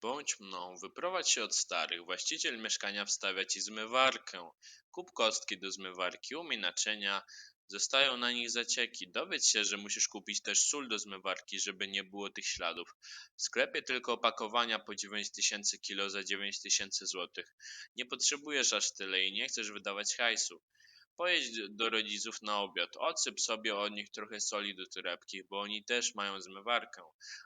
Bądź mną, wyprowadź się od starych. Właściciel mieszkania wstawia ci zmywarkę. Kup kostki do zmywarki, umyj naczynia. Zostają na nich zacieki. Dowiedz się, że musisz kupić też sól do zmywarki, żeby nie było tych śladów. W sklepie tylko opakowania po 9000 kilo za 9000 zł. Nie potrzebujesz aż tyle i nie chcesz wydawać hajsu. Pojedź do rodziców na obiad, odsyp sobie od nich trochę soli do torebki, bo oni też mają zmywarkę.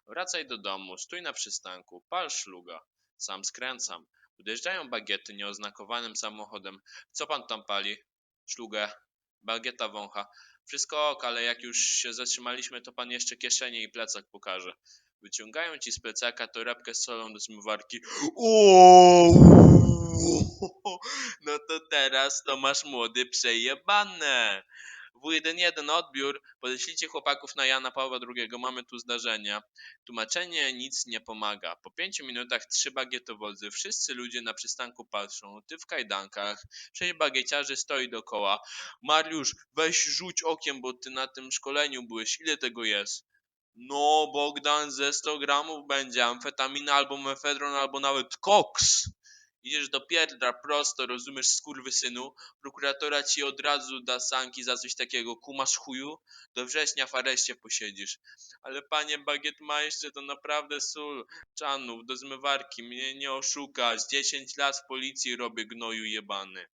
Wracaj do domu, stój na przystanku, pal szluga. Sam skręcam. Podjeżdżają bagiety nieoznakowanym samochodem. Co pan tam pali? Szlugę. Bagieta wącha. Wszystko ok, ale jak już się zatrzymaliśmy, to pan jeszcze kieszenie i plecak pokaże. Wyciągają ci z plecaka torebkę z solą do zmywarki. Uuuu, no to teraz to masz młody przejebane. W1 odbiór, podeślijcie chłopaków na Jana Pawła II, mamy tu zdarzenie. Tłumaczenie nic nie pomaga. Po pięciu minutach trzy bagietowozy, wszyscy ludzie na przystanku patrzą, ty w kajdankach, sześć bagieciarzy stoi dookoła. Mariusz, weź rzuć okiem, bo ty na tym szkoleniu byłeś, ile tego jest? No, Bogdan, ze 100 gramów będzie amfetamina albo mefedron, albo nawet koks. Idziesz do pierdra prosto, rozumiesz, skurwysynu. Prokuratora ci od razu da sanki za coś takiego. Kumasz chuju? Do września w areszcie posiedzisz. Ale panie bagietmajstrze, to naprawdę sól. Czanów, do zmywarki, mnie nie oszukasz. 10 lat w policji robię gnoju jebany.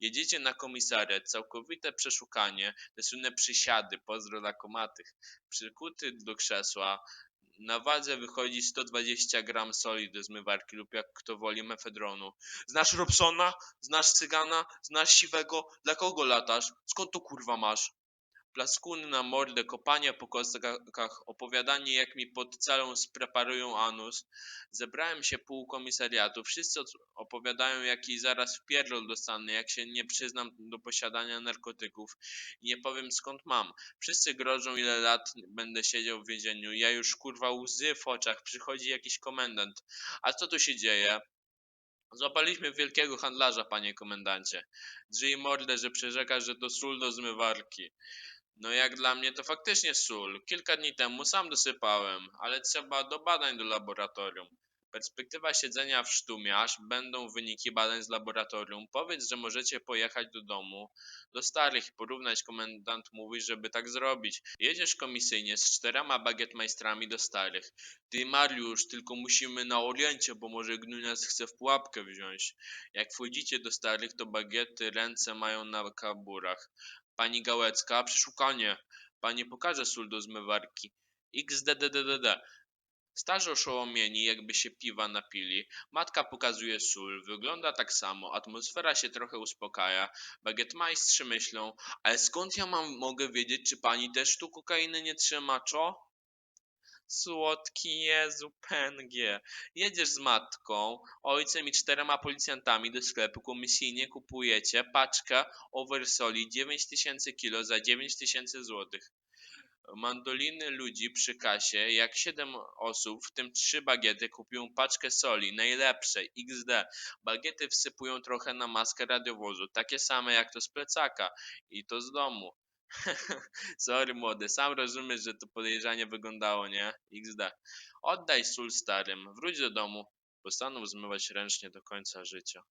Jedziecie na komisariat, całkowite przeszukanie, te słynne przysiady, pozdro dla komatych. Przykuty do krzesła, na wadze wychodzi 120 gram soli do zmywarki lub jak kto woli mefedronu. Znasz Robsona? Znasz Cygana? Znasz Siwego? Dla kogo latasz? Skąd to kurwa masz? Plaskuny na mordę, kopanie po kostkach, opowiadanie jak mi pod celą spreparują anus. Zebrałem się pół komisariatu, wszyscy opowiadają jaki zaraz wpierdol dostanę, jak się nie przyznam do posiadania narkotyków i nie powiem skąd mam. Wszyscy grożą ile lat będę siedział w więzieniu, ja już kurwa łzy w oczach, przychodzi jakiś komendant. A co tu się dzieje? Złapaliśmy wielkiego handlarza, panie komendancie. Drzyj mordę, że przyrzekasz, że to sól do zmywarki. No jak dla mnie to faktycznie sól. Kilka dni temu sam dosypałem, ale trzeba do badań do laboratorium. Perspektywa siedzenia w sztumie, aż będą wyniki badań z laboratorium. Powiedz, że możecie pojechać do domu, do starych i porównać. Komendant mówi, żeby tak zrobić. Jedziesz komisyjnie z czterema bagietmajstrami do starych. Ty Mariusz, tylko musimy na oriencie, bo może gnój nas chce w pułapkę wziąć. Jak wchodzicie do starych, to bagiety ręce mają na kaburach. Pani Gałecka, przeszukanie. Pani pokaże sól do zmywarki. XDDDD. Starzy oszołomieni, jakby się piwa napili. Matka pokazuje sól. Wygląda tak samo. Atmosfera się trochę uspokaja. Bagietmajstrzy myślą, ale skąd ja mam mogę wiedzieć, czy pani też tu kokainy nie trzyma, czo? Słodki Jezu, pęgie. Jedziesz z matką, ojcem i czterema policjantami do sklepu komisyjnie kupujecie paczkę oversoli 9000 kilo za 9000 złotych. Mandoliny ludzi przy kasie, jak 7 osób, w tym 3 bagiety, kupią paczkę soli, najlepszej, XD. Bagiety wsypują trochę na maskę radiowozu, takie same jak to z plecaka i to z domu. Sorry młody, sam rozumiesz, że to podejrzanie wyglądało, nie? XD. Oddaj sól starym, wróć do domu. Postanów zmywać ręcznie do końca życia.